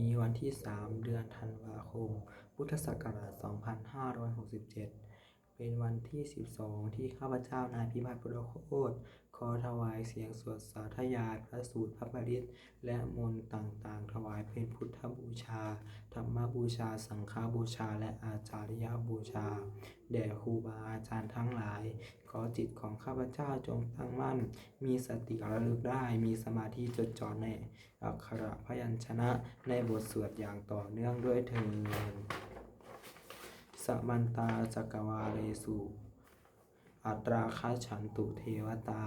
นี้วันที่ 3 เดือนธันวาคม พุทธศักราช 2567 เป็นวันที่ 12 ที่ข้าพเจ้านายพิพัฒน์พุทธโคต อถวายเสียงสวดสาธยายพระสูตรพระปริตและมนต์ต่างๆ ถวายเป็นพุทธบูชา ธรรมบูชา สังฆบูชา และอาจาริยบูชา แด่ครูบาอาจารย์ทั้งหลาย ขอจิตของข้าพเจ้าจงตั้งมั่น มีสติระลึกได้ มีสมาธิจดจ่อในอักขระพยัญชนะในบทสวดอย่างต่อเนื่องด้วยเถิดสมันตาจักรวาเลสุ อัตราคาฉันตุเทวตา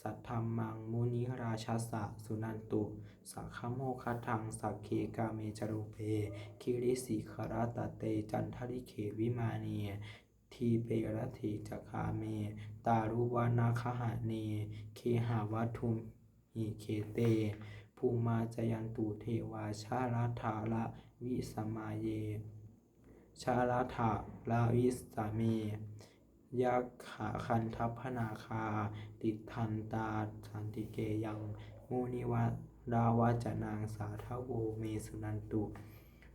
สัทธรรมังมุนิราชสสะสุนันตุ สักขโมคทังสักเคกาเมจรูเป คิริสิขราตเตจันทริเขวิมาเนทีเปรติจักาเม ตารุวานาคหาเน เคหาวัตุมิเคเต ภูมาจยันตุเทวาชาลาธาละวิสมาเย ชาลาธาละวิสาเม ยักขาคันทัพพนาคา ติทันตาสันติเกยังมูนิวะดาวาจนางสาทโวเมสุนันตุ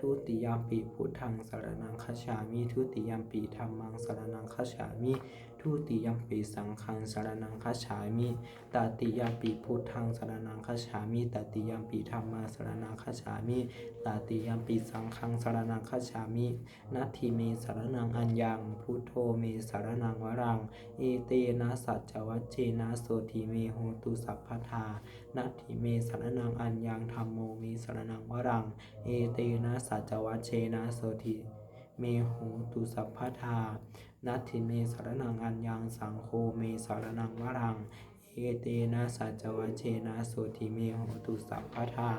ทุติยมปิพุทธังสารนังคัจฉามิทุติยมปิธัมมังสารนังคัจฉามิทุติยมปิสังฆังสารนังคัจฉามิตติยมปิพุทธังสารนังคัจฉามิตติยมปิธัมมังสารนังคัจฉามิตติยมปิสังฆังสารนังคัจฉามินัตถิเมสารนังอัญญังพุทโธเมสารนังวรังเอเตนะสัจจวัชเชนะโสทิเมโหตุสัพพทานัตถิเมสารนังอัญญังธรรมโมเมสารนังวรังเอเตนะสัจวัชเชนะโสติเมโหตุสัพพทา นัตถิเมสารนังอัญญังสังโฆเมสารนังวรัง เอเตนะสัจวัชเชนะโสติเมโหตุสัพพทา